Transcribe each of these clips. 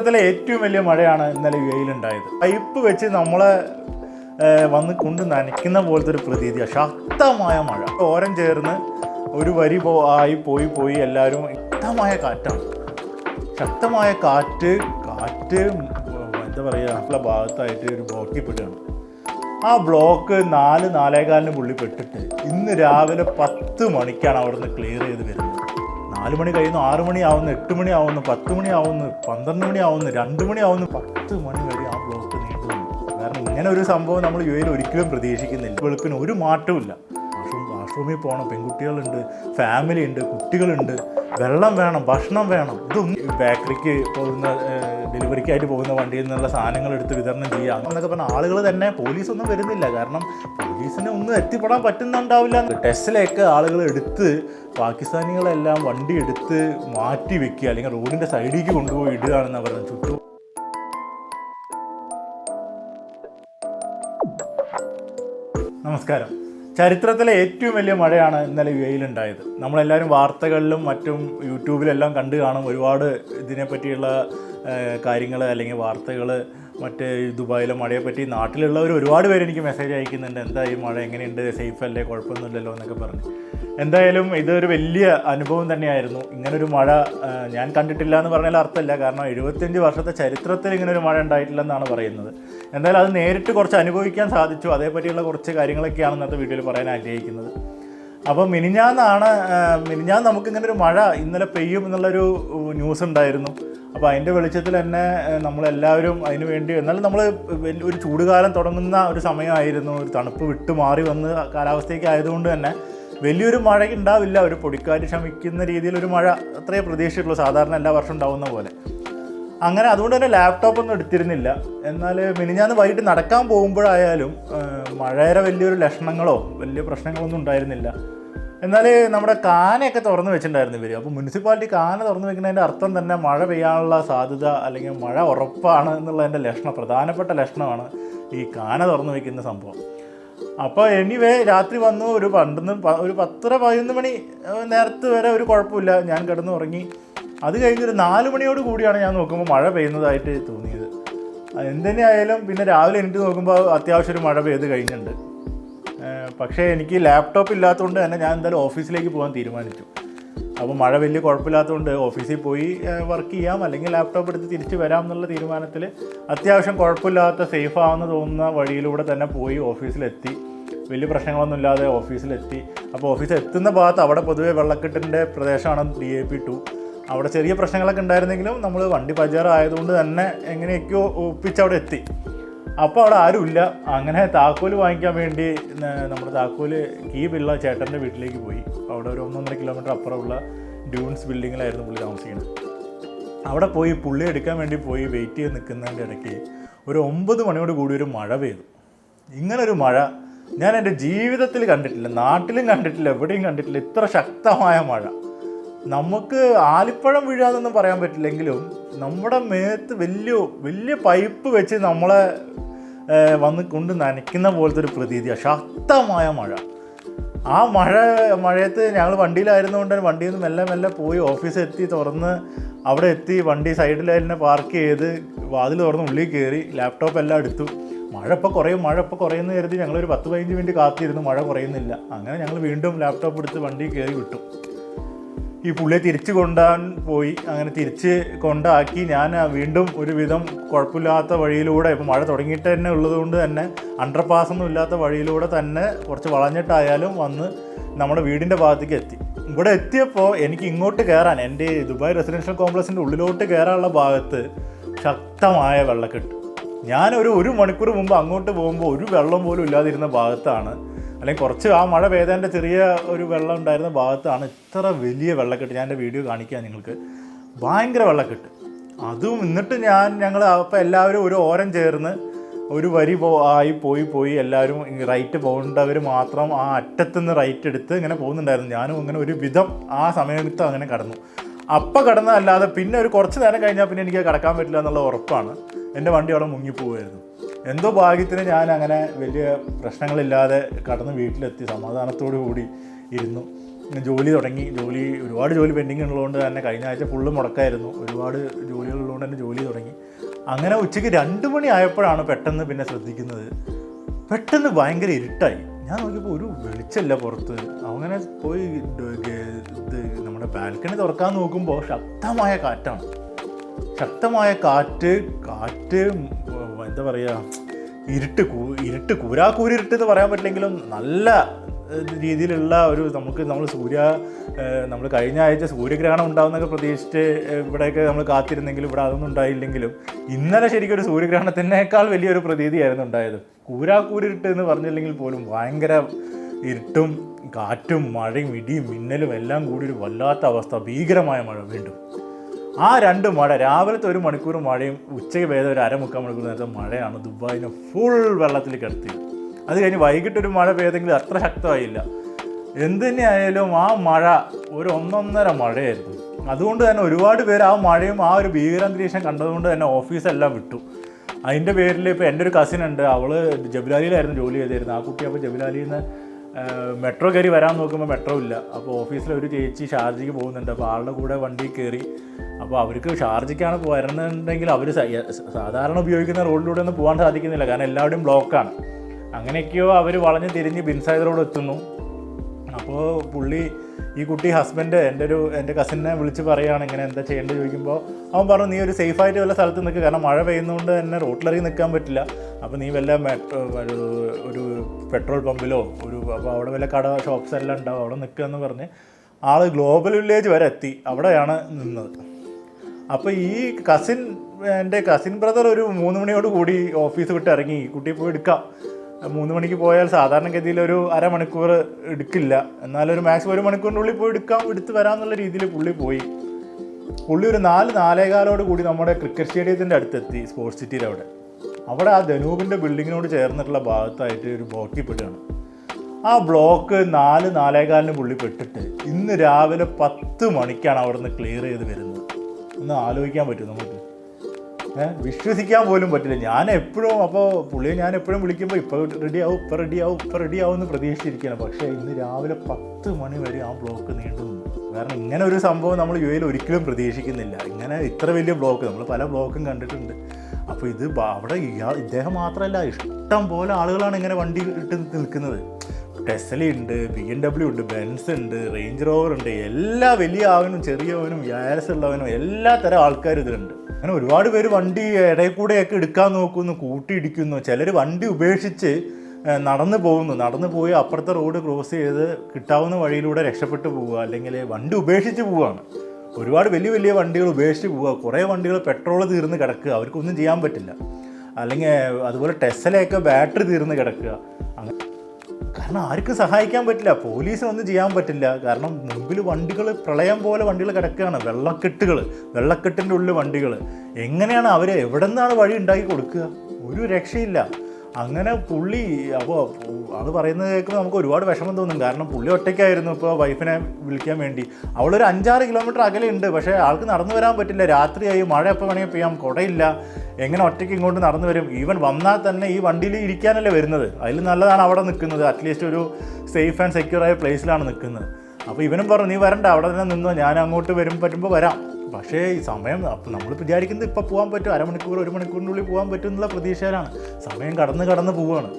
കേരളത്തിലെ ഏറ്റവും വലിയ മഴയാണ് ഇന്നലെ യു എയിലുണ്ടായത് പൈപ്പ് വെച്ച് നമ്മളെ വന്ന് കൊണ്ട് നനയ്ക്കുന്ന പോലത്തെ ഒരു പ്രതീതിയാണ് ശക്തമായ മഴ. ഓരം ചേർന്ന് ഒരു വരി പോ ആയി പോയി പോയി എല്ലാവരും ശക്തമായ കാറ്റാണ്. ശക്തമായ കാറ്റ് കാറ്റ് എന്താ പറയുക നമ്മളെ ഭാഗത്തായിട്ട് ഒരു ബ്ലോക്കിൽ പെടുകയാണ് ആ ബ്ലോക്ക് നാല് നാലേകാലിന് പുള്ളി പെട്ടിട്ട് ഇന്ന് രാവിലെ പത്ത് മണിക്കാണ് അവിടുന്ന് ക്ലിയർ ചെയ്ത് വരുന്നത്. നാല് മണി കഴിയുന്നു ആറ് മണി ആവുന്നു എട്ട് മണി ആവുന്നു പത്ത് മണി ആവുന്നു പന്ത്രണ്ട് മണി ആവുന്നു രണ്ട് മണി ആവുന്നു പത്ത് മണി വരെ ആ ബ്ലോക്ക് നീണ്ടു കാരണം ഇങ്ങനെ ഒരു സംഭവം നമ്മൾ യു എയിൽ ഒരിക്കലും പ്രതീക്ഷിക്കുന്നില്ല. വെളുപ്പിന് ഒരു മാറ്റവും വാഷ്റൂം വാഷ്റൂമിൽ പോകണം പെൺകുട്ടികളുണ്ട് ഫാമിലി ഉണ്ട് കുട്ടികളുണ്ട് വെള്ളം വേണം ഭക്ഷണം വേണം ഇതും ബേക്കറിക്ക് പോകുന്ന ഡെലിവറിക്കായിട്ട് പോകുന്ന വണ്ടിയിൽ നിന്നുള്ള സാധനങ്ങൾ എടുത്ത് വിതരണം ചെയ്യാം എന്നൊക്കെ പറഞ്ഞ ആളുകൾ തന്നെ പോലീസൊന്നും വരുന്നില്ല. കാരണം പോലീസിന് ഒന്നും എത്തിപ്പെടാൻ പറ്റുന്നുണ്ടാവില്ല. ടെസ്റ്റിലൊക്കെ ആളുകൾ എടുത്ത് പാകിസ്ഥാനികളെല്ലാം വണ്ടി എടുത്ത് മാറ്റി വെക്കുക അല്ലെങ്കിൽ റോഡിന്റെ സൈഡിലേക്ക് കൊണ്ടുപോയി ഇടുകയാണെന്ന് പറഞ്ഞു ചുറ്റും നമസ്കാരം. ചരിത്രത്തിലെ ഏറ്റവും വലിയ മഴയാണ് ഇന്നലെ യു എയിലുണ്ടായത് നമ്മളെല്ലാവരും വാർത്തകളിലും മറ്റും യൂട്യൂബിലെല്ലാം കണ്ടു കാണും ഒരുപാട് ഇതിനെപ്പറ്റിയുള്ള കാര്യങ്ങൾ അല്ലെങ്കിൽ വാർത്തകൾ മറ്റ് ദുബായിലെ മഴയെ പറ്റി നാട്ടിലുള്ളവർ ഒരുപാട് പേര് എനിക്ക് മെസ്സേജ് അയക്കുന്നുണ്ട്. എന്താ ഈ മഴ? എങ്ങനെയുണ്ട്? സേഫ് അല്ലേ? കുഴപ്പമൊന്നുമില്ലല്ലോ എന്നൊക്കെ പറഞ്ഞ്. എന്തായാലും ഇതൊരു വലിയ അനുഭവം തന്നെയായിരുന്നു. ഇങ്ങനൊരു മഴ ഞാൻ കണ്ടിട്ടില്ല എന്ന് പറഞ്ഞാൽ അർത്ഥമില്ല. കാരണം എഴുപത്തിയഞ്ച് വർഷത്തെ ചരിത്രത്തിൽ ഇങ്ങനൊരു മഴ ഉണ്ടായിട്ടില്ലെന്നാണ് പറയുന്നത്. എന്തായാലും അത് നേരിട്ട് കുറച്ച് അനുഭവിക്കാൻ സാധിച്ചു. അതേപറ്റിയുള്ള കുറച്ച് കാര്യങ്ങളൊക്കെയാണ് ഇന്നത്തെ വീഡിയോയിൽ പറയാൻ ആഗ്രഹിക്കുന്നത്. അപ്പോൾ മിനിഞ്ഞാന്നാണ് മിനിഞ്ഞാന്ന് നമുക്ക് ഇങ്ങനെ ഒരു മഴ ഇന്നലെ പെയ്യും എന്നുള്ളൊരു ന്യൂസ് ഉണ്ടായിരുന്നു അപ്പോൾ അതിന്റെ വെളിച്ചത്തിൽ തന്നെ നമ്മളെല്ലാവരും അതിന് വേണ്ടി എന്നാലും നമ്മൾ ഒരു ചൂടുകാലം തുടങ്ങുന്ന ഒരു സമയമായിരുന്നു. ഒരു തണുപ്പ് വിട്ട് മാറി വന്ന് കാലാവസ്ഥയൊക്കെ ആയതുകൊണ്ട് തന്നെ വലിയൊരു മഴ ഉണ്ടാവില്ല. ഒരു പൊടിക്കാറ്റ് ശമിക്കുന്ന രീതിയിൽ ഒരു മഴ അത്രയേ പ്രതീക്ഷയുള്ളൂ സാധാരണ എല്ലാ വർഷം ഉണ്ടാവുന്ന പോലെ. അങ്ങനെ അതുകൊണ്ട് തന്നെ ലാപ്ടോപ്പൊന്നും എടുത്തിരുന്നില്ല. എന്നാൽ മിനിഞ്ഞാന്ന് വൈകിട്ട് നടക്കാൻ പോകുമ്പോഴായാലും മഴയുടെ വലിയൊരു ലക്ഷണങ്ങളോ വലിയ പ്രശ്നങ്ങളൊന്നും ഉണ്ടായിരുന്നില്ല. എന്നാൽ നമ്മുടെ കാനയൊക്കെ തുറന്നു വെച്ചിട്ടുണ്ടായിരുന്നു ഇവർ അപ്പോൾ മുനിസിപ്പാലിറ്റി കാന തുറന്നു വെക്കുന്നതിന്റെ അർത്ഥം തന്നെ മഴ പെയ്യാനുള്ള സാധ്യത അല്ലെങ്കിൽ മഴ ഉറപ്പാണ് എന്നുള്ളതിന്റെ ലക്ഷണം പ്രധാനപ്പെട്ട ലക്ഷണമാണ് ഈ കാന തുറന്നു വെക്കുന്ന സംഭവം. അപ്പോൾ എനിവേ രാത്രി വന്നു ഒരു പണ്ടെന്ന് ഒരു പത്തര പതിനൊന്ന് മണി നേരത്ത് വരെ ഒരു കുഴപ്പമില്ല. ഞാൻ കിടന്നു ഉറങ്ങി അത് കഴിഞ്ഞൊരു നാല് മണിയോട് കൂടിയാണ് ഞാൻ നോക്കുമ്പോൾ മഴ പെയ്യുന്നതായിട്ട് തോന്നിയത്. എന്തിനായാലും പിന്നെ രാവിലെ എനിക്ക് നോക്കുമ്പോൾ അത്യാവശ്യം ഒരു മഴ പെയ്ത് കഴിഞ്ഞിട്ടുണ്ട്. പക്ഷേ എനിക്ക് ലാപ്ടോപ്പ് ഇല്ലാത്തതുകൊണ്ട് തന്നെ ഞാൻ എന്തായാലും ഓഫീസിലേക്ക് പോകാൻ തീരുമാനിച്ചു. അപ്പോൾ മഴ വലിയ കുഴപ്പമില്ലാത്തതുകൊണ്ട് ഓഫീസിൽ പോയി വർക്ക് ചെയ്യാം അല്ലെങ്കിൽ ലാപ്ടോപ്പ് എടുത്ത് തിരിച്ച് വരാം എന്നുള്ള തീരുമാനത്തിൽ അത്യാവശ്യം കുഴപ്പമില്ലാത്ത സേഫ് ആവുന്ന തോന്നുന്ന വഴിയിലൂടെ തന്നെ പോയി ഓഫീസിലെത്തി വലിയ പ്രശ്നങ്ങളൊന്നും ഇല്ലാതെ ഓഫീസിലെത്തി അപ്പോൾ ഓഫീസിൽ എത്തുന്ന ഭാഗത്ത് അവിടെ പൊതുവേ വെള്ളക്കെട്ടിന്റെ പ്രദേശമാണ് ഡി എ പി ടു അവിടെ ചെറിയ പ്രശ്നങ്ങളൊക്കെ ഉണ്ടായിരുന്നെങ്കിലും നമ്മൾ വണ്ടി പഞ്ചർ ആയതുകൊണ്ട് തന്നെ എങ്ങനെയൊക്കെയോ ഒപ്പിച്ച് അവിടെ എത്തി. അപ്പോൾ അവിടെ ആരുമില്ല. അങ്ങനെ താക്കോൽ വാങ്ങിക്കാൻ വേണ്ടി നമ്മുടെ താക്കോൽ കീ പിള്ള ചേട്ടന്റെ വീട്ടിലേക്ക് പോയി. അവിടെ ഒരു ഒന്നൊന്നര കിലോമീറ്റർ അപ്പുറമുള്ള ഡ്യൂൺസ് ബിൽഡിങ്ങിലായിരുന്നു പുള്ളി താമസിക്കുന്നത്. അവിടെ പോയി പുള്ളി എടുക്കാൻ വേണ്ടി പോയി വെയിറ്റ് ചെയ്ത് നിൽക്കുന്നതിന്റെ ഇടയ്ക്ക് ഒരു ഒമ്പത് മണിയോട് കൂടി ഒരു മഴ പെയ്തു. ഇങ്ങനൊരു മഴ ഞാൻ എന്റെ ജീവിതത്തിൽ കണ്ടിട്ടില്ല നാട്ടിലും കണ്ടിട്ടില്ല എവിടെയും കണ്ടിട്ടില്ല ഇത്ര ശക്തമായ മഴ. നമുക്ക് ആലിപ്പഴം വീഴാതെന്നും പറയാൻ പറ്റില്ലെങ്കിലും നമ്മുടെ മേത്ത് വലിയ വലിയ പൈപ്പ് വെച്ച് നമ്മളെ വന്ന് കൊണ്ട് നനയ്ക്കുന്ന പോലത്തെ ഒരു പ്രതീതിയാണ് ശക്തമായ മഴ. ആ മഴ മഴയത്ത് ഞങ്ങൾ വണ്ടിയിലായിരുന്നുകൊണ്ട് വണ്ടിയിൽ നിന്ന് മെല്ലെ മെല്ലെ പോയി ഓഫീസെത്തി തുറന്ന് അവിടെ എത്തി വണ്ടി സൈഡിൽ തന്നെ പാർക്ക് ചെയ്ത് വാതിൽ തുറന്ന് ഉള്ളിൽ കയറി ലാപ്ടോപ്പ് എല്ലാം എടുത്തു. മഴ ഇപ്പോൾ കുറയും മഴ ഇപ്പോൾ കുറയുന്നു കരുതി ഞങ്ങളൊരു പത്ത് പതിനഞ്ച് മിനിറ്റ് കാത്തിരുന്നു മഴ കുറയുന്നില്ല. അങ്ങനെ ഞങ്ങൾ വീണ്ടും ലാപ്ടോപ്പ് എടുത്ത് വണ്ടി കയറി വിട്ടു. ഈ പുള്ളിയെ തിരിച്ചു കൊണ്ടാൻ പോയി. അങ്ങനെ തിരിച്ച് കൊണ്ടാക്കി. ഞാൻ വീണ്ടും ഒരുവിധം കുഴപ്പമില്ലാത്ത വഴിയിലൂടെ ഇപ്പോൾ മഴ തുടങ്ങിയിട്ട് തന്നെ ഉള്ളതുകൊണ്ട് തന്നെ അണ്ടർ പാസൊന്നും ഇല്ലാത്ത വഴിയിലൂടെ തന്നെ കുറച്ച് വളഞ്ഞിട്ടായാലും വന്ന് നമ്മുടെ വീടിന്റെ ഭാഗത്തേക്ക് എത്തി. ഇവിടെ എത്തിയപ്പോൾ എനിക്ക് ഇങ്ങോട്ട് കയറാൻ എന്റെ ദുബായ് റെസിഡൻഷ്യൽ കോംപ്ലക്സിന്റെ ഉള്ളിലോട്ട് കയറാനുള്ള ഭാഗത്ത് ശക്തമായ വെള്ളക്കെട്ട്. ഞാനൊരു ഒരു മണിക്കൂർ മുമ്പ് അങ്ങോട്ട് പോകുമ്പോൾ ഒരു വെള്ളം പോലും ഇല്ലാതിരുന്ന ഭാഗത്താണ് അല്ലെങ്കിൽ കുറച്ച് ആ മഴ പെയ്തതിന്റെ ചെറിയ ഒരു വെള്ളം ഉണ്ടായിരുന്ന ഭാഗത്താണ് ഇത്ര വലിയ വെള്ളക്കെട്ട് ഞാൻ എന്റെ വീഡിയോ കാണിക്കാം നിങ്ങൾക്ക്. ഭയങ്കര വെള്ളക്കെട്ട്. അതും എന്നിട്ട് ഞാൻ ഞങ്ങൾ അപ്പോൾ എല്ലാവരും ഒരു ഓരം ചേർന്ന് ഒരു വരി പോ ആയി പോയി പോയി എല്ലാവരും റൈറ്റ് പോകേണ്ടവർ മാത്രം ആ അറ്റത്തുനിന്ന് റൈറ്റ് എടുത്ത് ഇങ്ങനെ പോകുന്നുണ്ടായിരുന്നു. ഞാനും അങ്ങനെ ഒരു വിധം ആ സമയത്ത് അങ്ങനെ കടന്നു. അപ്പം കടന്നതല്ലാതെ പിന്നെ ഒരു കുറച്ച് നേരം കഴിഞ്ഞാൽ പിന്നെ എനിക്ക് കടക്കാൻ പറ്റില്ല എന്നുള്ള ഉറപ്പാണ്. എന്റെ വണ്ടി അവിടെ മുങ്ങിപ്പോവായിരുന്നു എന്തോ ഭാഗ്യത്തിന് ഞാൻ അങ്ങനെ വലിയ പ്രശ്നങ്ങളില്ലാതെ കടന്ന് വീട്ടിലെത്തി സമാധാനത്തോടു കൂടി ഇരുന്നു. ജോലി തുടങ്ങി. ജോലി ഒരുപാട് ജോലി പെൻഡിങ് ഉള്ളതുകൊണ്ട് തന്നെ കഴിഞ്ഞ ആഴ്ച ഫുള്ള് മുടക്കായിരുന്നു. ഒരുപാട് ജോലികൾ ഉള്ളതുകൊണ്ട് തന്നെ ജോലി തുടങ്ങി. അങ്ങനെ ഉച്ചയ്ക്ക് രണ്ട് മണി ആയപ്പോഴാണ് പെട്ടെന്ന് പിന്നെ ശ്രദ്ധിക്കുന്നത്. പെട്ടെന്ന് ഭയങ്കര ഇരുട്ടായി. ഞാൻ നോക്കിയപ്പോൾ ഒരു വെളിച്ചമല്ല പുറത്ത്. അങ്ങനെ പോയി ഇത് നമ്മുടെ ബാൽക്കണി തുറക്കാൻ നോക്കുമ്പോൾ ശക്തമായ കാറ്റാണ്. ശക്തമായ കാറ്റ് കാറ്റ് എന്താ പറയുക ഇരുട്ട് കൂ ഇരുട്ട് കൂരാക്കൂരിരുട്ട് എന്ന് പറയാൻ പറ്റില്ലെങ്കിലും നല്ല രീതിയിലുള്ള ഒരു നമുക്ക് നമ്മൾ സൂര്യ നമ്മൾ കഴിഞ്ഞ ആഴ്ച സൂര്യഗ്രഹണം ഉണ്ടാവുന്നൊക്കെ പ്രതീക്ഷിച്ച് ഇവിടെയൊക്കെ നമ്മൾ കാത്തിരുന്നെങ്കിലും ഇവിടെ അതൊന്നും ഉണ്ടായില്ലെങ്കിലും ഇന്നലെ ശരിക്കും ഒരു സൂര്യഗ്രഹണത്തിനേക്കാൾ വലിയൊരു പ്രതീതിയായിരുന്നു ഉണ്ടായത്. കൂരാക്കൂരിരുട്ട് എന്ന് പറഞ്ഞില്ലെങ്കിൽ പോലും ഭയങ്കര ഇരുട്ടും കാറ്റും മഴയും ഇടിയും മിന്നലും എല്ലാം കൂടി ഒരു വല്ലാത്ത അവസ്ഥ ഭീകരമായ മഴ വീണ്ടും. ആ രണ്ട് മഴ രാവിലത്തെ ഒരു മണിക്കൂർ മഴയും ഉച്ചയ്ക്ക് വേദം ഒരു അരമുക്കാൽ മണിക്കൂർ നേരത്തെ മഴയാണ് ദുബായിനെ ഫുൾ വെള്ളത്തിൽ കിടത്തി. അത് കഴിഞ്ഞ് വൈകിട്ട് ഒരു മഴ പെയ്തെങ്കിലും അത്ര ശക്തമായില്ല. എന്ത് തന്നെയായാലും ആ മഴ ഒരു ഒന്നൊന്നര മഴയായിരുന്നു. അതുകൊണ്ട് തന്നെ ഒരുപാട് പേര് ആ മഴയും ആ ഒരു ഭീകരാന്തരീക്ഷം കണ്ടതുകൊണ്ട് തന്നെ ഓഫീസെല്ലാം വിട്ടു. അതിന്റെ പേരിൽ ഇപ്പോൾ എന്റെ ഒരു കസിൻ ഉണ്ട്. അവൾ ജബുലാലിയിലായിരുന്നു ജോലി ചെയ്തിരുന്നത്. ആ കുട്ടി അപ്പോൾ ജബുലാലിയിൽ നിന്ന് മെട്രോ കയറി വരാൻ നോക്കുമ്പോൾ മെട്രോ ഇല്ല. അപ്പോൾ ഓഫീസിൽ ഒരു ചേച്ചി ഷാർജയ്ക്ക് പോകുന്നുണ്ട്. അപ്പോൾ ആളുടെ കൂടെ വണ്ടി കയറി. അപ്പോൾ അവർക്ക് ഷാർജയ്ക്കാണ് വരുന്നുണ്ടെങ്കിൽ അവർ സാധാരണ ഉപയോഗിക്കുന്ന റോഡിലൂടെ ഒന്നും പോകാൻ സാധിക്കുന്നില്ല. കാരണം എല്ലാവരുടെയും ബ്ലോക്കാണ് അങ്ങനെയൊക്കെയോ അവർ വളഞ്ഞ് തിരിഞ്ഞ് ബിൻസൈദറോട് റോഡ് എത്തുന്നു. അപ്പോൾ പുള്ളി ഈ കുട്ടി ഹസ്ബൻഡ് എന്റെ ഒരു എന്റെ കസിനെ വിളിച്ച് പറയുകയാണ് ഇങ്ങനെ എന്താ ചെയ്യേണ്ടത് ചോദിക്കുമ്പോൾ അവൻ പറഞ്ഞു നീ ഒരു സേഫായിട്ട് വല്ല സ്ഥലത്ത് നിൽക്കുക കാരണം മഴ പെയ്യുന്നതുകൊണ്ട് തന്നെ റോട്ടിലിറങ്ങി നിൽക്കാൻ പറ്റില്ല. അപ്പോൾ നീ വല്ല ഒരു പെട്രോൾ പമ്പിലോ ഒരു അപ്പോൾ അവിടെ വല്ല കട ഷോപ്സ് എല്ലാം ഉണ്ടാവും. അവിടെ നിൽക്കുക എന്ന് പറഞ്ഞ് ആൾ ഗ്ലോബൽ വില്ലേജ് വരെ എത്തി. അവിടെയാണ് നിന്നത്. അപ്പോൾ ഈ കസിൻ എന്റെ കസിൻ ബ്രദർ ഒരു മൂന്ന് മണിയോട് കൂടി ഓഫീസ് വിട്ട് ഇറങ്ങി. കുട്ടി കുട്ടിയെ പോയി എടുക്കാം. മൂന്ന് മണിക്ക് പോയാൽ സാധാരണഗതിയിൽ ഒരു അരമണിക്കൂർ എടുക്കില്ല. എന്നാലും ഒരു മാക്സിമം ഒരു മണിക്കൂറിനുള്ളിൽ പോയി എടുക്കാം എടുത്ത് വരാമെന്നുള്ള രീതിയിൽ പുള്ളി പോയി. പുള്ളി ഒരു നാല് നാലേകാലോട് കൂടി നമ്മുടെ ക്രിക്കറ്റ് സ്റ്റേഡിയത്തിന്റെ അടുത്തെത്തി സ്പോർട്സ് സിറ്റിയിൽ അവിടെ. അവിടെ ആ ധനൂപിന്റെ ബിൽഡിങ്ങിനോട് ചേർന്നിട്ടുള്ള ഭാഗത്തായിട്ട് ഒരു ബ്ലോക്കിൽ പെടുകയാണ് ആ ബ്ലോക്ക് നാല് നാലേകാലിന് പുള്ളി പെട്ടിട്ട് ഇന്ന് രാവിലെ പത്ത് മണിക്കാണ് അവിടുന്ന് ക്ലിയർ ചെയ്ത് വരുന്നത്. ഒന്ന് ആലോചിക്കാൻ പറ്റും നമുക്ക്? വിശ്വസിക്കാൻ പോലും പറ്റില്ല. ഞാൻ എപ്പോഴും അപ്പോൾ പുള്ളിയെ ഞാൻ എപ്പോഴും വിളിക്കുമ്പോൾ ഇപ്പോൾ റെഡി ആവും ഇപ്പോൾ റെഡി ആവും ഇപ്പോൾ റെഡി ആവും എന്ന് പ്രതീക്ഷിച്ചിരിക്കുകയാണ്. പക്ഷേ ഇന്ന് രാവിലെ പത്ത് മണി വരെ ആ ബ്ലോക്ക് നീണ്ടു കാരണം ഇങ്ങനെ ഒരു സംഭവം നമ്മൾ യു എയിൽ ഒരിക്കലും പ്രതീക്ഷിക്കുന്നില്ല. ഇങ്ങനെ ഇത്ര വലിയ ബ്ലോക്ക് നമ്മൾ പല ബ്ലോക്കും കണ്ടിട്ടുണ്ട്. അപ്പോൾ ഇത് അവിടെ ഇദ്ദേഹം മാത്രമല്ല ഇഷ്ടം പോലെ ആളുകളാണ് ഇങ്ങനെ വണ്ടി ഇട്ട് നിൽക്കുന്നത്. ടെസ്ല ഉണ്ട് ബി എം ഡബ്ല്യു ഉണ്ട് ബെൻസ് ഉണ്ട് റേഞ്ച് റോവർ ഉണ്ട് എല്ലാ വലിയ ആവനും ചെറിയവനും യാരസ് ഉള്ളവനും എല്ലാ തരം ആൾക്കാരും ഇതിലുണ്ട്. അങ്ങനെ ഒരുപാട് പേര് വണ്ടി ഇടയിൽ കൂടെയൊക്കെ എടുക്കാൻ നോക്കുന്നു കൂട്ടിയിടിക്കുന്നു ചിലർ വണ്ടി ഉപേക്ഷിച്ച് നടന്നു പോകുന്നു. നടന്നു പോയി അപ്പുറത്തെ റോഡ് ക്രോസ് ചെയ്ത് കിട്ടാവുന്ന വഴിയിലൂടെ രക്ഷപ്പെട്ടു പോവുക അല്ലെങ്കിൽ വണ്ടി ഉപേക്ഷിച്ച് പോവുകയാണ്. ഒരുപാട് വലിയ വലിയ വണ്ടികൾ ഉപേക്ഷിച്ച് പോവുക. കുറേ വണ്ടികൾ പെട്രോൾ തീർന്ന് കിടക്കുക. അവർക്കൊന്നും ചെയ്യാൻ പറ്റില്ല. അല്ലെങ്കിൽ അതുപോലെ ടെസ്ലയൊക്കെ ബാറ്ററി തീർന്ന് കിടക്കുക. അങ്ങനെ കാരണം ആർക്കും സഹായിക്കാൻ പറ്റില്ല പോലീസിനൊന്നും ചെയ്യാൻ പറ്റില്ല. കാരണം മുമ്പിൽ വണ്ടികൾ പ്രളയം പോലെ വണ്ടികൾ കിടക്കുകയാണ്. വെള്ളക്കെട്ടുകൾ വെള്ളക്കെട്ടിന്റെ ഉള്ളിൽ വണ്ടികൾ എങ്ങനെയാണ് അവർ എവിടെ നിന്നാണ് വഴി ഉണ്ടാക്കി കൊടുക്കുക? ഒരു രക്ഷയില്ല. അങ്ങനെ പുള്ളി അപ്പോൾ അത് പറയുന്നത് കേൾക്കുമ്പോൾ നമുക്ക് ഒരുപാട് വിഷമം തോന്നും. കാരണം പുള്ളി ഒറ്റയ്ക്കായിരുന്നു ഇപ്പോൾ വൈഫിനെ വിളിക്കാൻ വേണ്ടി. അവളൊരു അഞ്ചാറ് കിലോമീറ്റർ അകലെ ഉണ്ട് പക്ഷേ ആൾക്ക് നടന്നു വരാൻ പറ്റില്ല. രാത്രിയായി. മഴ എപ്പോൾ വേണമെങ്കിൽ പെയ്യാം. കുടയില്ല. എങ്ങനെ ഒറ്റയ്ക്ക് ഇങ്ങോട്ട് നടന്നു വരും? ഈവൻ വന്നാൽ തന്നെ ഈ വണ്ടിയിൽ ഇരിക്കാനല്ലേ വരുന്നത്. അതിൽ നല്ലതാണ് അവിടെ നിൽക്കുന്നത്. അറ്റ്ലീസ്റ്റ് ഒരു സേഫ് ആൻഡ് സെക്യൂർ ആയ പ്ലേസിലാണ് നിൽക്കുന്നത്. അപ്പോൾ ഇവനും പറഞ്ഞു നീ വരണ്ട. അവിടെ തന്നെ നിന്നോ. ഞാൻ അങ്ങോട്ട് വരും പറ്റുമ്പോൾ വരാം. പക്ഷേ ഈ സമയം അപ്പം നമ്മൾ വിചാരിക്കുന്നത് ഇപ്പോൾ പോകാൻ പറ്റും അരമണിക്കൂർ ഒരു മണിക്കൂറിനുള്ളിൽ പോകാൻ പറ്റും എന്നുള്ള പ്രതീക്ഷയിലാണ്. സമയം കടന്ന് കടന്ന് പോവുകയാണ്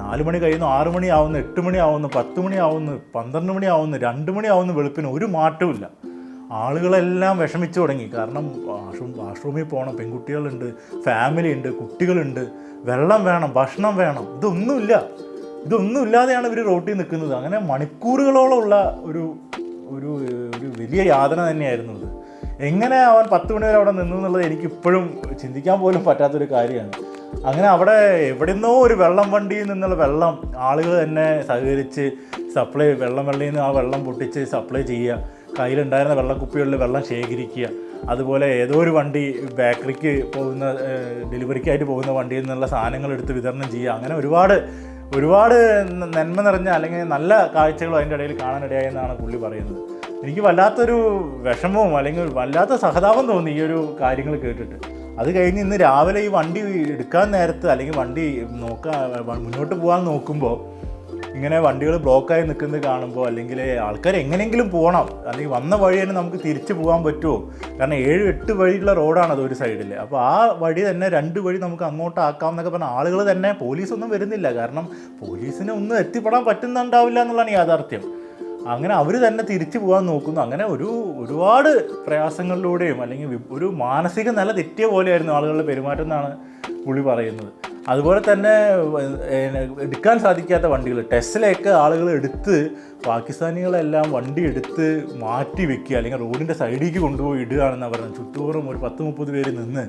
നാല് മണി കഴിയുന്നു ആറ് മണി ആവുന്നു എട്ട് മണി ആവുന്നു പത്ത് മണി ആവുന്നു പന്ത്രണ്ട് മണി ആവുന്നു രണ്ട് മണി ആവുന്നു വെളുപ്പിന് ഒരു മാറ്റമില്ല ആളുകളെല്ലാം വിഷമിച്ചു തുടങ്ങി. കാരണം വാഷ്റൂം വാഷ്റൂമിൽ പോകണം പെൺകുട്ടികളുണ്ട് ഫാമിലി ഉണ്ട് കുട്ടികളുണ്ട്. വെള്ളം വേണം ഭക്ഷണം വേണം ഇതൊന്നുമില്ല ഇതൊന്നുമില്ലാതെയാണ് ഇവർ റോട്ടിൽ നിൽക്കുന്നത്. അങ്ങനെ മണിക്കൂറുകളോളമുള്ള ഒരു ഒരു ഒരു വലിയ യാതന തന്നെയായിരുന്നു ഇത്. എങ്ങനെ അവൻ പത്ത് മണി വരെ അവിടെ നിന്നു എന്നുള്ളത് എനിക്ക് ഇപ്പോഴും ചിന്തിക്കാൻ പോലും പറ്റാത്തൊരു കാര്യമാണ്. അങ്ങനെ അവിടെ എവിടെ നിന്നോ ഒരു വെള്ളം വണ്ടിയിൽ നിന്നുള്ള വെള്ളം ആളുകൾ തന്നെ സഹകരിച്ച് സപ്ലൈ വെള്ളം വെള്ളിയിൽ നിന്ന് ആ വെള്ളം പൊട്ടിച്ച് സപ്ലൈ ചെയ്യുക. കയ്യിലുണ്ടായിരുന്ന വെള്ളക്കുപ്പികളിൽ വെള്ളം ശേഖരിക്കുക. അതുപോലെ ഏതോ ഒരു വണ്ടി ബേക്കറിക്ക് പോകുന്ന ഡെലിവറിക്കായിട്ട് പോകുന്ന വണ്ടിയിൽ നിന്നുള്ള സാധനങ്ങൾ എടുത്ത് വിതരണം ചെയ്യുക. അങ്ങനെ ഒരുപാട് ഒരുപാട് നന്മ നിറഞ്ഞ അല്ലെങ്കിൽ നല്ല കാഴ്ചകളും അതിന്റെ ഇടയിൽ കാണാനിടയായെന്നാണ് പുള്ളി പറയുന്നത്. എനിക്ക് വല്ലാത്തൊരു വിഷമവും അല്ലെങ്കിൽ വല്ലാത്ത സഹതാപം തോന്നി ഈ ഒരു കാര്യങ്ങൾ കേട്ടിട്ട്. അത് കഴിഞ്ഞ് ഇന്ന് രാവിലെ ഈ വണ്ടി എടുക്കാൻ നേരത്ത് അല്ലെങ്കിൽ വണ്ടി നോക്കാൻ മുന്നോട്ട് പോകാൻ നോക്കുമ്പോൾ ഇങ്ങനെ വണ്ടികൾ ബ്ലോക്കായി നിൽക്കുന്നത് കാണുമ്പോൾ അല്ലെങ്കിൽ ആൾക്കാർ എങ്ങനെയെങ്കിലും പോകണം അല്ലെങ്കിൽ വന്ന വഴി തന്നെ നമുക്ക് തിരിച്ചു പോകാൻ പറ്റുമോ? കാരണം ഏഴ് എട്ട് വഴിയുള്ള റോഡാണ് അത് ഒരു സൈഡിൽ. അപ്പോൾ ആ വഴി തന്നെ രണ്ട് വഴി നമുക്ക് അങ്ങോട്ടാക്കാം എന്നൊക്കെ പറഞ്ഞാൽ ആളുകൾ തന്നെ പോലീസൊന്നും വരുന്നില്ല. കാരണം പോലീസിനെ ഒന്നും എത്തിപ്പെടാൻ പറ്റുന്നുണ്ടാവില്ല എന്നുള്ളതാണ് യാഥാർത്ഥ്യം. അങ്ങനെ അവർ തന്നെ തിരിച്ചു പോകാൻ നോക്കുന്നു. അങ്ങനെ ഒരു ഒരുപാട് പ്രയാസങ്ങളിലൂടെയും അല്ലെങ്കിൽ ഒരു മാനസിക നില തെറ്റിയ പോലെയായിരുന്നു ആളുകളുടെ പെരുമാറ്റം എന്നാണ് പുള്ളി പറയുന്നത്. അതുപോലെ തന്നെ എടുക്കാൻ സാധിക്കാത്ത വണ്ടികൾ. ടെസ്ലയൊക്കെ ആളുകൾ എടുത്ത് പാകിസ്ഥാനികളെല്ലാം വണ്ടി എടുത്ത് മാറ്റി വെക്കുക അല്ലെങ്കിൽ റോഡിന്റെ സൈഡിലേക്ക് കൊണ്ടുപോയി ഇടുകയാണെന്നാണ് പറയുന്നത്. ചുറ്റുപോറും ഒരു പത്ത് മുപ്പത് പേര് നിന്ന്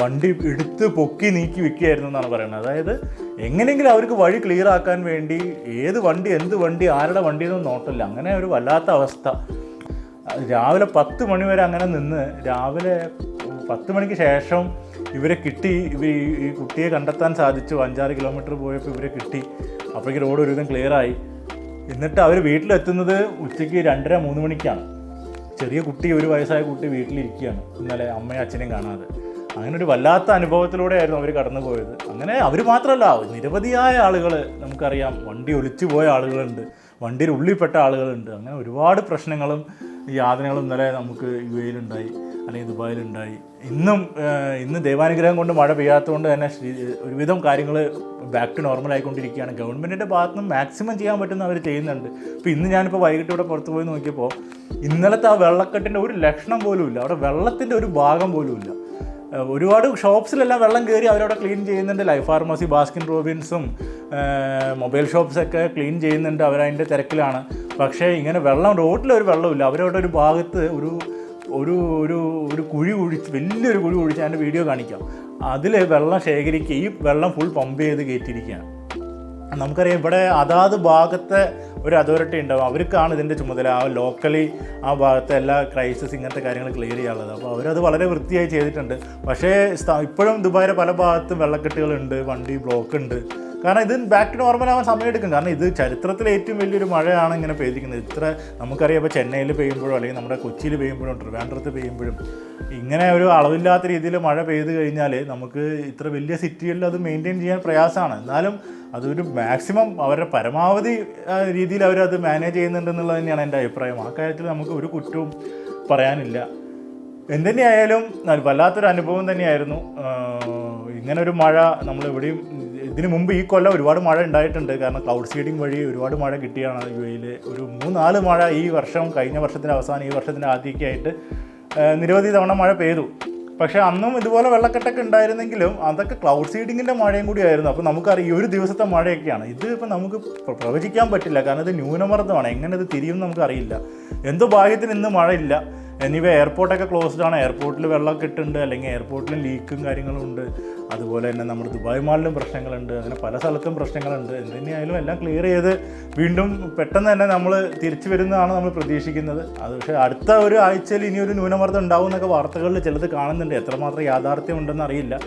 വണ്ടി എടുത്ത് പൊക്കി നീക്കി വെക്കുകയായിരുന്നു എന്നാണ് പറയുന്നത്. അതായത് എങ്ങനെയെങ്കിലും അവർക്ക് വഴി ക്ലിയർ ആക്കാൻ വേണ്ടി ഏത് വണ്ടി എന്ത് വണ്ടി ആരുടെ വണ്ടി എന്നൊന്നും നോട്ടില്ല അങ്ങനെ ഒരു വല്ലാത്ത അവസ്ഥ. രാവിലെ പത്ത് മണി വരെ അങ്ങനെ നിന്ന് രാവിലെ പത്ത് മണിക്ക് ശേഷം ഇവരെ കിട്ടി. ഇവർ ഈ- കുട്ടിയെ കണ്ടെത്താൻ സാധിച്ചു. അഞ്ചാറ് കിലോമീറ്റർ പോയപ്പോൾ ഇവരെ കിട്ടി. അപ്പോഴേക്ക് റോഡ് ഒരുവിധം ക്ലിയറായി എന്നിട്ട് അവർ വീട്ടിലെത്തുന്നത് ഉച്ചയ്ക്ക് രണ്ടര മൂന്ന് മണിക്കാണ്. ചെറിയ കുട്ടി ഒരു വയസ്സായ കുട്ടി വീട്ടിലിരിക്കുകയാണ്. ഇന്നലെ അമ്മയും അച്ഛനെയും കാണാതെ. അങ്ങനെ ഒരു വല്ലാത്ത അനുഭവത്തിലൂടെയായിരുന്നു അവർ കടന്നു പോയത് അങ്ങനെ അവർ മാത്രമല്ല നിരവധിയായ ആളുകൾ നമുക്കറിയാം. വണ്ടി ഒലിച്ചു പോയ ആളുകളുണ്ട്. വണ്ടിയിൽ ഉള്ളിൽപ്പെട്ട ആളുകളുണ്ട്. അങ്ങനെ ഒരുപാട് പ്രശ്നങ്ങളും ഈ യാതനകളും ഇന്നലെ നമുക്ക് യു എയിലുണ്ടായി അല്ലെങ്കിൽ ദുബായിലുണ്ടായി ഇന്നും ഇന്ന് ദൈവാനുഗ്രഹം കൊണ്ട് മഴ പെയ്യാത്തതുകൊണ്ട് തന്നെ ഒരുവിധം കാര്യങ്ങൾ ബാക്ക് ടു നോർമൽ ആയിക്കൊണ്ടിരിക്കുകയാണ്. ഗവൺമെന്റിന്റെ ഭാഗത്ത് നിന്ന് മാക്സിമം ചെയ്യാൻ പറ്റുന്ന അവർ ചെയ്യുന്നുണ്ട്. ഇപ്പോൾ ഇന്ന് ഞാനിപ്പോൾ വൈകിട്ട് ഇവിടെ പുറത്ത് പോയി നോക്കിയപ്പോൾ ഇന്നലത്തെ ആ വെള്ളക്കെട്ടിന്റെ ഒരു ലക്ഷണം പോലും ഇല്ല അവിടെ വെള്ളത്തിന്റെ ഒരു ഭാഗം പോലും ഇല്ല ഒരുപാട് ഷോപ്സിലെല്ലാം വെള്ളം കയറി അവരവിടെ ക്ലീൻ ചെയ്യുന്നുണ്ട്. ലൈഫ് ഫാർമസി ബാസ്കിൻ റോബിൻസും മൊബൈൽ ഷോപ്സൊക്കെ ക്ലീൻ ചെയ്യുന്നുണ്ട് അവരതിന്റെ തിരക്കിലാണ്. പക്ഷേ ഇങ്ങനെ വെള്ളം റോട്ടിൽ ഒരു വെള്ളമില്ല അവരവിടെ ഒരു ഭാഗത്ത് ഒരു ഒരു ഒരു ഒരു കുഴി കുഴിച്ച് വലിയൊരു കുഴി കുഴിച്ച് അതിന്റെ വീഡിയോ കാണിക്കാം. അതിൽ വെള്ളം ശേഖരിക്കുക. ഈ വെള്ളം ഫുൾ പമ്പ് ചെയ്ത് കയറ്റിയിരിക്കുകയാണ് നമുക്കറിയാം ഇവിടെ അതാത് ഭാഗത്തെ ഒരു അതോറിറ്റി ഉണ്ടാവും. അവർക്കാണ് ഇതിന്റെ ചുമതല. ആ ലോക്കലി ആ ഭാഗത്തെ എല്ലാ ക്രൈസിസ് ഇങ്ങനത്തെ കാര്യങ്ങൾ ക്ലിയർ ചെയ്യാനുള്ളത്. അപ്പോൾ അവരത് വളരെ വൃത്തിയായി ചെയ്തിട്ടുണ്ട്. പക്ഷേ ഇപ്പോഴും ദുബായിലെ പല ഭാഗത്തും വെള്ളക്കെട്ടുകളുണ്ട് വണ്ടി ബ്ലോക്ക് ഉണ്ട്. കാരണം ഇത് ബാക്ക് ടു നോർമൽ ആവാൻ സമയമെടുക്കും കാരണം ഇത് ചരിത്രത്തിലെ ഏറ്റവും വലിയൊരു മഴയാണ് ഇങ്ങനെ പെയ്തിരിക്കുന്നത്. ഇത്ര നമുക്കറിയാം ഇപ്പോൾ ചെന്നൈയിൽ പെയ്യുമ്പോഴോ അല്ലെങ്കിൽ നമ്മുടെ കൊച്ചിയിൽ പെയ്യുമ്പോഴും ട്രിവാൻഡ്രത്ത് പെയ്യുമ്പോഴും ഇങ്ങനെ ഒരു അളവില്ലാത്ത രീതിയിൽ മഴ പെയ്ത് കഴിഞ്ഞാൽ നമുക്ക് ഇത്ര വലിയ സിറ്റികളിൽ അത് മെയിന്റെയിൻ ചെയ്യാൻ പ്രയാസമാണ്. എന്നാലും അതൊരു മാക്സിമം അവരുടെ പരമാവധി രീതിയിൽ അവരത് മാനേജ് ചെയ്യുന്നുണ്ടെന്നുള്ളത് തന്നെയാണ് എന്റെ അഭിപ്രായം. ആ കാര്യത്തിൽ നമുക്ക് ഒരു കുറ്റവും പറയാനില്ല. എന്തുതന്നെയായാലും വല്ലാത്തൊരു അനുഭവം തന്നെയായിരുന്നു. ഇങ്ങനൊരു മഴ നമ്മൾ എവിടെയും ഇതിനു മുമ്പ് ഈ കൊല്ലം ഒരുപാട് മഴ ഉണ്ടായിട്ടുണ്ട്. കാരണം ക്ലൗഡ് സീഡിങ് വഴി ഒരുപാട് മഴ കിട്ടിയാണ് യു എയിൽ ഒരു മൂന്നാൽ മഴ ഈ വർഷം കഴിഞ്ഞ വർഷത്തിന്റെ അവസാനം ഈ വർഷത്തിന്റെ ആദ്യമൊക്കെ ആയിട്ട് നിരവധി തവണ മഴ പെയ്തു. പക്ഷേ അന്നും ഇതുപോലെ വെള്ളക്കെട്ടൊക്കെ ഉണ്ടായിരുന്നെങ്കിലും അതൊക്കെ ക്ലൗഡ് സീഡിങ്ങിന്റെ മഴയും കൂടി ആയിരുന്നു. അപ്പോൾ നമുക്കറിയാം ഈ ഒരു ദിവസത്തെ മഴയൊക്കെയാണ്. ഇത് ഇപ്പം നമുക്ക് പ്രവചിക്കാൻ പറ്റില്ല. കാരണം ഇത് ന്യൂനമർദ്ദമാണ്. എങ്ങനെ ഇത് തിരിയും നമുക്കറിയില്ല. എന്തോ ഭാഗ്യത്തിന് ഇന്ന് മഴയില്ല. എനിവ എയർപോർട്ടൊക്കെ ക്ലോസ്ഡ് ആണ്. എയർപോർട്ടിൽ വെള്ളം ഇട്ടുണ്ട് അല്ലെങ്കിൽ എയർപോർട്ടിൽ ലീക്കും കാര്യങ്ങളും ഉണ്ട്. അതുപോലെ തന്നെ നമ്മുടെ ദുബായ് മാളിലും പ്രശ്നങ്ങളുണ്ട്. അങ്ങനെ പല സ്ഥലത്തും പ്രശ്നങ്ങളുണ്ട്. എന്തുതന്നെയായാലും എല്ലാം ക്ലിയർ ചെയ്ത് വീണ്ടും പെട്ടെന്ന് തന്നെ നമ്മൾ തിരിച്ചു വരുന്നതാണ് നമ്മൾ പ്രതീക്ഷിക്കുന്നത്. അത് പക്ഷേ അടുത്ത ഒരു ആഴ്ചയിൽ ഇനി ഒരു ന്യൂനമർദ്ദം ഉണ്ടാവും എന്നൊക്കെ വാർത്തകളിൽ ചിലത് കാണുന്നുണ്ട്. എത്രമാത്രം യാഥാർത്ഥ്യം ഉണ്ടെന്ന് അറിയില്ല.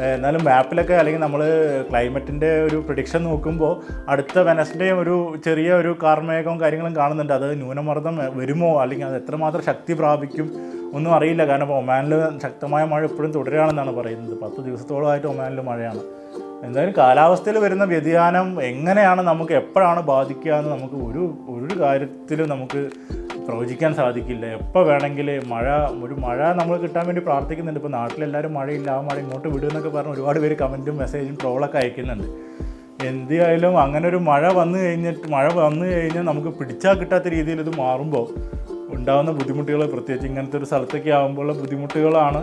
എന്നാലും മാപ്പിലൊക്കെ അല്ലെങ്കിൽ നമ്മൾ ക്ലൈമറ്റിന്റെ ഒരു പ്രഡിക്ഷൻ നോക്കുമ്പോൾ അടുത്ത വെനസ്ഡേ ഒരു ചെറിയ ഒരു കാർമേഘവും കാര്യങ്ങളും കാണുന്നുണ്ട്. അത് ന്യൂനമർദ്ദം വരുമോ? അല്ലെങ്കിൽ അത് എത്രമാത്രം ശക്തി പ്രാപിക്കും? ഒന്നും അറിയില്ല. കാരണം ഒമാനിൽ ശക്തമായ മഴ ഇപ്പോഴും തുടരുകയാണെന്നാണ് പറയുന്നത്. പത്ത് ദിവസത്തോളമായിട്ട് ഒമാനിൽ മഴയാണ്. എന്തായാലും കാലാവസ്ഥയിൽ വരുന്ന വ്യതിയാനം എങ്ങനെയാണ് നമുക്ക് എപ്പോഴാണ് ബാധിക്കുക എന്ന് നമുക്ക് ഒരു ഒരു കാര്യത്തിലും നമുക്ക് പ്രവചിക്കാൻ സാധിക്കില്ല. എപ്പോൾ വേണമെങ്കിൽ മഴ ഒരു മഴ നമ്മൾ കിട്ടാൻ വേണ്ടി പ്രാർത്ഥിക്കുന്നുണ്ട്. ഇപ്പോൾ നാട്ടിലെല്ലാവരും മഴയില്ല ആ മഴ ഇങ്ങോട്ട് വിടുമെന്നൊക്കെ പറഞ്ഞ് ഒരുപാട് പേര് കമന്റും മെസ്സേജും ട്രോളൊക്കെ അയക്കുന്നുണ്ട്. എന്തായാലും അങ്ങനെ ഒരു മഴ വന്നു കഴിഞ്ഞിട്ട് മഴ വന്നു കഴിഞ്ഞാൽ നമുക്ക് പിടിച്ചാൽ കിട്ടാത്ത രീതിയിൽ ഇത് മാറുമ്പോൾ ഉണ്ടാകുന്ന ബുദ്ധിമുട്ടുകൾ പ്രത്യേകിച്ച് ഇങ്ങനത്തെ ഒരു സ്ഥലത്തൊക്കെ ആകുമ്പോഴുള്ള ബുദ്ധിമുട്ടുകളാണ്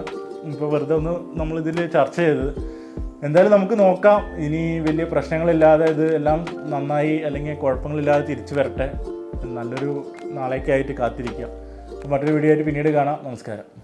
ഇപ്പോൾ വെറുതെ ഒന്ന് നമ്മളിതിൽ ചർച്ച ചെയ്തത്. എന്തായാലും നമുക്ക് നോക്കാം. ഇനി വലിയ പ്രശ്നങ്ങളില്ലാതെ ഇത് എല്ലാം നന്നായി അല്ലെങ്കിൽ കുഴപ്പങ്ങളില്ലാതെ തിരിച്ചു വരട്ടെ. നല്ലൊരു നാളേക്കായിട്ട് കാത്തിരിക്കുക മറ്റൊരു വീഡിയോ ആയിട്ട് പിന്നീട് കാണാം. നമസ്കാരം.